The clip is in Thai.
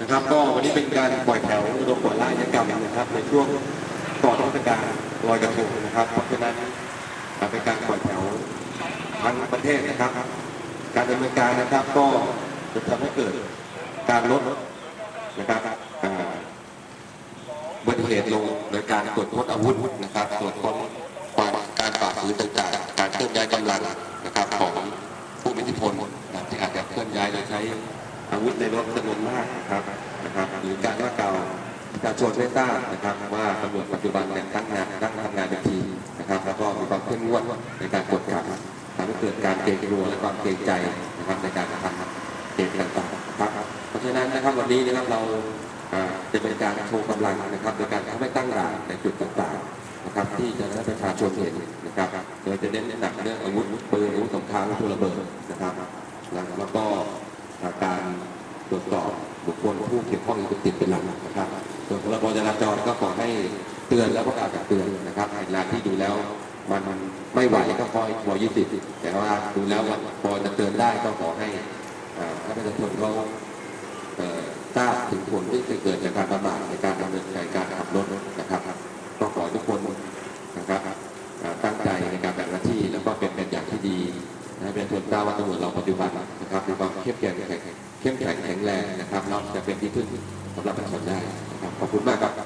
นะครับ ก็วันนี้เป็นการปล่อยแถวระดมปล่อยไล่กิจกรรมนะครับ ในช่วงก่อนเทศกาลลอยกระทงนะครับเพราะฉะนั้นเป็นการปล่อยแถวทั้งประเทศนะครับ การดำเนินการนะครับก็จะทำให้เกิดการลดนะครับอ่าบัติเหตุลงโดยการตรวจค้นอาวุธนะครับตรวจค้นความการฝ่าฝืนต่างๆ การเคลื่อนย้ายกำลังนะครับของผู้มีอิทธิพลที่อาจจะเคลื่อนย้ายโดยใช้ อาวุธในรถจำนวนมากนะครับนะครับหรือการว่ากล่าวปรชาชนไม่ทราบนะครับว่าตำรวจปัจจุบันเนี่ยตั้งงานตั้งทำงานเป็นทีมนะครับ แล้วก็มีความเข้มงวดในการกดขันทำให้เกิดการเกรงกลัวและความเกรงใจนะครับในการกระทำเหตุต่างๆนะครับเพราะฉะนั้นนะครับวันนี้นะครับเราจะเป็นการโชว์กำลังนะครับโดยการทำให้ตั้งด่านในจุดต่างๆนะครับที่จะให้ประชาชนเห็นนะครับโดยจะเน้นหนักเรื่องอาวุธปืนอาวุธสงครามอาวุธระเบิดนะครับแล้วก็ ตรวจสอบบุคคลผู้เกี่ยวข้องยาเสพติดเป็นหลักนะครับส่วนพรบจราจรก็ขอให้เตือนแล้วก็กาวตักเตือนนะครับเวลาที่ดูแล้วมันไม่ไหวก็คอยขอยี่สิบแต่ว่าดูแล้วว่าพอจะเตือนได้ก็ขอให้อ่าให้ประชาชนเขาทราบถึงผลที่จะเกิดจากการประมาทในการดำเนินการขับรถนะครับก็ขอให้ทุกคนนะครับตั้งใจในการแบ่งหน้าที่แล้วก็เป็นเป็นอย่างที่ดีให้เป็นส่วนทราบว่าตำรวจเราปัจจุบันนะครับมีความเข้มแข็งแข็ง เข้มแข็งแข็งแรงนะครับ เราจะเป็นที่พึ่งสำหรับประชาชนได้นะครับขอบคุณมากครับ